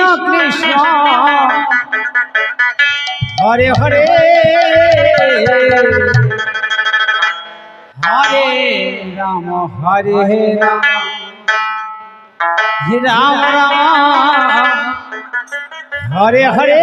কৃষ্ণ কৃষ্ণ হরে হরে হরে রাম হরে রাম রাম রাম হরে হরে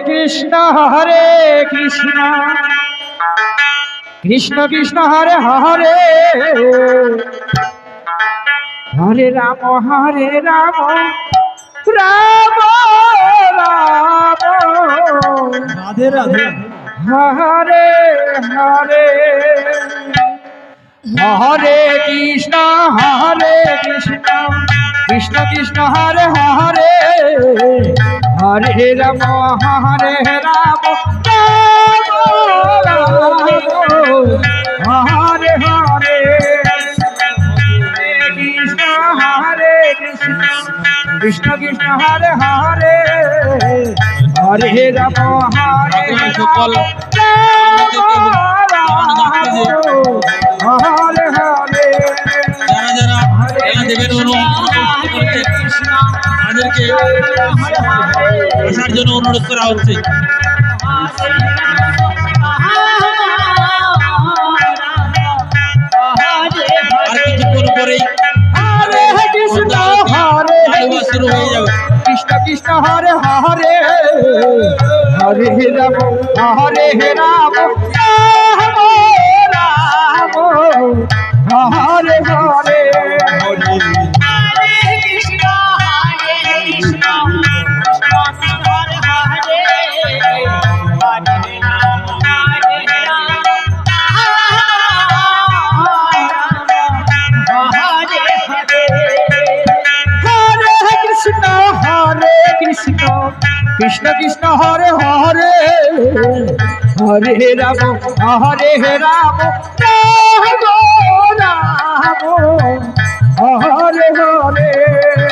কৃষ্ণ হরে কৃষ্ণ। কৃষ্ণ কৃষ্ণ হরে হরে। হরে রাম হরে রাম। রাম রাম রাধে রাধে। হরে হরে। হরে কৃষ্ণ হরে কৃষ্ণ। কৃষ্ণ কৃষ্ণ হরে হরে। হরে রাম হরে রাম। হরে হরে। কৃষ্ণ হরে কৃষ্ণ। কৃষ্ণ কৃষ্ণ হরে হরে। হরে রাম হরে সকল হরে হরে। যারা যারা দেবেন তাদেরকে আসার জন্য অনুরোধ করা হচ্ছে আর কিছুক্ষণ পরেই শুরু হয়ে যাবে কৃষ্ণ কৃষ্ণ হরে হরে হরে হে রাম হরে হে রাম রাম রাম হরে হরে কৃষ্ণ কৃষ্ণ হরে হরে। হরে হে রাম হরে রাম। রাম রাম। হরে হরে হরে।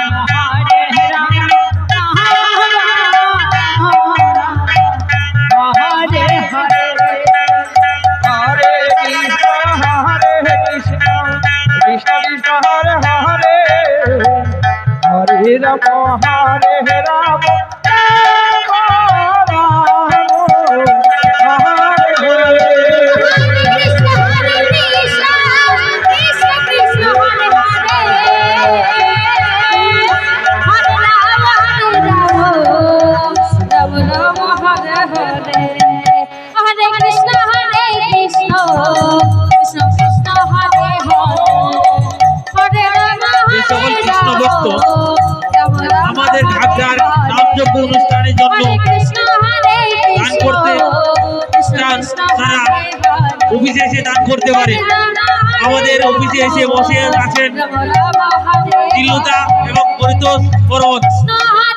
হরে রাম হরে আমাদের ঢাকার নামযোগ্য অনুষ্ঠানের জন্য দান করতে তারা অফিসে এসে দান করতে পারে। আমাদের অফিসে এসে বসে আছেন তিলতা এবং পরিতোষ পর্বত